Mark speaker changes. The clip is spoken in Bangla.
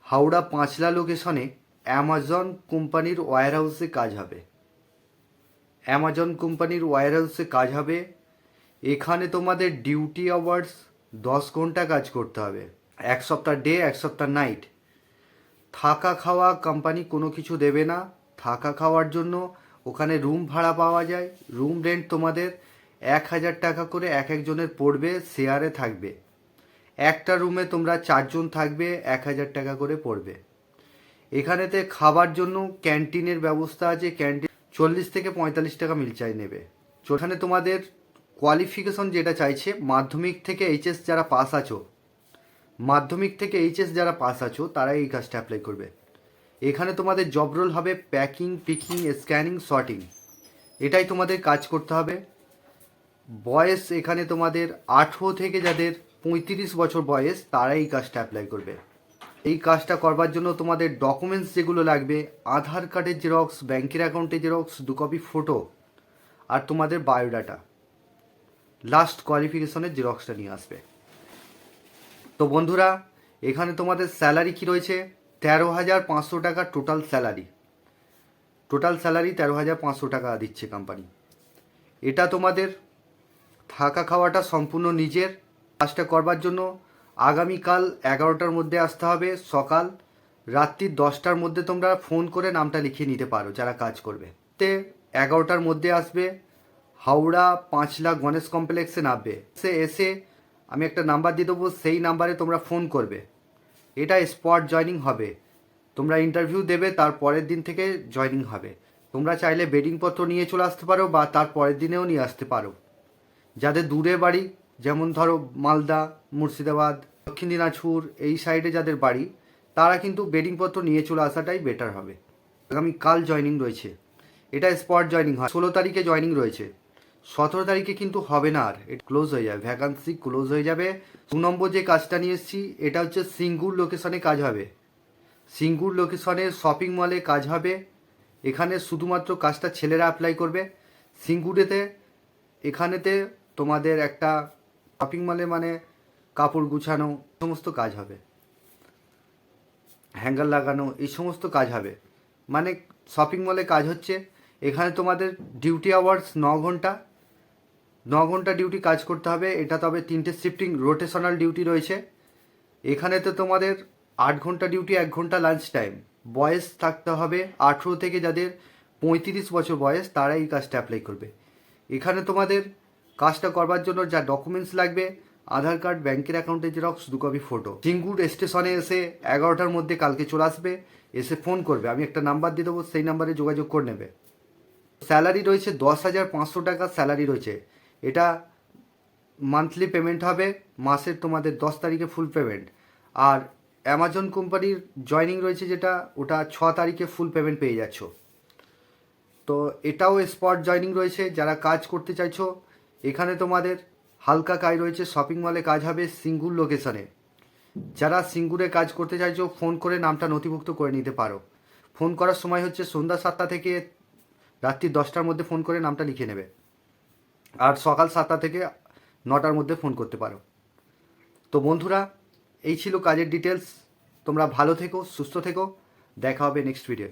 Speaker 1: হাওড়া পাঁচলা লোকেশনে অ্যামাজন কোম্পানির ওয়্যার হাউসে কাজ হবে। অ্যামাজন কোম্পানির ওয়্যার হাউসে কাজ হবে। এখানে তোমাদের ডিউটি আওয়ার্স দশ ঘণ্টা কাজ করতে হবে। এক সপ্তাহ ডে, এক সপ্তাহ নাইট। থাকা খাওয়া কোম্পানি কোনো কিছু দেবে না। থাকা খাওয়ার জন্য ওখানে রুম ভাড়া পাওয়া যায়। রুম রেন্ট তোমাদের এক হাজার টাকা করে এক একজনের পড়বে, শেয়ারে থাকবে। একটা রুমে তোমরা চারজন থাকবে, এক হাজার টাকা করে পড়বে। এখানেতে খাবার জন্য ক্যান্টিনের ব্যবস্থা আছে, ক্যান্টিন চল্লিশ থেকে পঁয়তাল্লিশ টাকা মিল চাই নেবে। এখানে তোমাদের কোয়ালিফিকেশন যেটা চাইছে, মাধ্যমিক থেকে এইচএস যারা পাস আছো, মাধ্যমিক থেকে এইচএস যারা পাস আছো তারা এই কাজটা অ্যাপ্লাই করবে। এখানে তোমাদের জব রোল হবে প্যাকিং পিকিং স্ক্যানিং শর্টিং এটাই তোমাদের কাজ করতে হবে। বয়স এখানে তোমাদের আঠেরো থেকে যাদের পঁয়ত্রিশ বছর বয়স তারা এই কাজটা অ্যাপ্লাই করবে। এই কাজটা করবার জন্য তোমাদের ডকুমেন্টস যেগুলো লাগবে, আধার কার্ডের জেরক্স ব্যাংকের অ্যাকাউন্টের জেরক্স দু কপি ফটো আর তোমাদের বায়োডাটা লাস্ট কোয়ালিফিকেশনের জেরক্সটা নিয়ে আসবে। তো বন্ধুরা, এখানে তোমাদের স্যালারি কি রয়েছে? তেরো হাজার পাঁচশো টাকা টোটাল স্যালারি টোটাল স্যালারি তেরো হাজার পাঁচশো টাকা দিচ্ছে কোম্পানি এটা তোমাদের থাকা খাওয়াটা সম্পূর্ণ নিজের কাজটা করবার জন্য আগামীকাল এগারোটার মধ্যে আসতে হবে, সকাল রাত্রি দশটার মধ্যে তোমরা ফোন করে নামটা লিখিয়ে নিতে পারো যারা কাজ করবে। তে এগারোটার মধ্যে আসবে, হাওড়া পাঁচলা গণেশ কমপ্লেক্সে নামবে। সে এসে আমি একটা নাম্বার দিয়ে দেবো, সেই নাম্বারে তোমরা ফোন করবে। এটা স্পট জয়নিং হবে। তোমরা ইন্টারভিউ দেবে, তার পরের দিন থেকে জয়নিং হবে। তোমরা চাইলে বেডিংপত্র নিয়ে চলে আসতে পারো বা তার পরের দিনেও নিয়ে আসতে পারো। যাদের দূরে বাড়ি যেমন ধরো মালদা, মুর্শিদাবাদ, দক্ষিণ দিনাজপুর, এই সাইডে যাদের বাড়ি, তারা কিন্তু বেডিংপত্র নিয়ে চলে আসাটাই বেটার হবে। আগামী কাল জয়নিং রয়েছে। এটা স্পট জয়নিং হয়। ষোলো তারিখে জয়নিং রয়েছে। সতেরো তারিখে কিন্তু হবে না আর। এটা ক্লোজ হয়ে যাবে। ভ্যাকান্সি ক্লোজ হয়ে যাবে। দু নম্বর যে কাজটা নিয়ে এসেছি, এটা হচ্ছে সিঙ্গুর লোকেশনে কাজ হবে। সিঙ্গুর লোকেশনে শপিং মলে কাজ হবে। এখানে শুধুমাত্র কাজটা ছেলেরা অ্যাপ্লাই করবে। সিঙ্গুরেতে, এখানেতে তোমাদের একটা শপিং মলে মানে কাপড় গুছানো, সমস্ত কাজ হবে। হ্যাঙ্গার লাগানো, এই সমস্ত কাজ হবে। মানে শপিং মলে কাজ হচ্ছে, এখানে তোমাদের ডিউটি আওয়ার্স ন ঘণ্টা ন ঘণ্টা ডিউটি কাজ করতে হবে। এটা তবে তিনটে শিফটিং রোটেশনাল ডিউটি রয়েছে। এখানে তো তোমাদের আট ঘণ্টা ডিউটি এক ঘণ্টা লাঞ্চ টাইম বয়স থাকতে হবে আঠেরো থেকে যাদের পঁয়ত্রিশ বছর বয়স তারা এই কাজটা অ্যাপ্লাই করবে। এখানে তোমাদের কাজটা করবার জন্য যা ডকুমেন্টস লাগবে, আধার কার্ড ব্যাংকের অ্যাকাউন্টের জেরক্স দু কপি ফটো সিঙ্গুর স্টেশনে এসে এগারোটার মধ্যে কালকে চলে আসবে, এসে ফোন করবে। আমি একটা নাম্বার দিয়ে দেবো, সেই নাম্বারে যোগাযোগ করে নেবে। স্যালারি রয়েছে দশ হাজার পাঁচশো টাকা স্যালারি রয়েছে। এটা মান্থলি পেমেন্ট হবে, মাসের তোমাদের দশ তারিখে ফুল পেমেন্ট আর অ্যামাজন কোম্পানির জয়নিং রয়েছে যেটা, ওটা ছ তারিখে ফুল পেমেন্ট পেয়ে যাচ্ছ। তো এটাও স্পট জয়নিং রয়েছে, যারা কাজ করতে চাইছো এখানে তোমাদের হালকা কাজ রয়েছে শপিং মলে কাজ হবে সিঙ্গুর লোকেশনে যারা সিঙ্গুরে কাজ করতে চাইছো ফোন করে নামটা নথিভুক্ত করে নিতে পারো। ফোন করার সময় হচ্ছে সন্ধ্যা সাতটা থেকে রাত্রি দশটার মধ্যে ফোন করে নামটা লিখে নেবে। আর সকাল সাতটা থেকে নটার মধ্যে ফোন করতে পারো। তো বন্ধুরা, এই ছিল কাজের ডিটেলস তোমরা ভালো থেকো, সুস্থ থেকো। দেখা হবে নেক্সট ভিডিও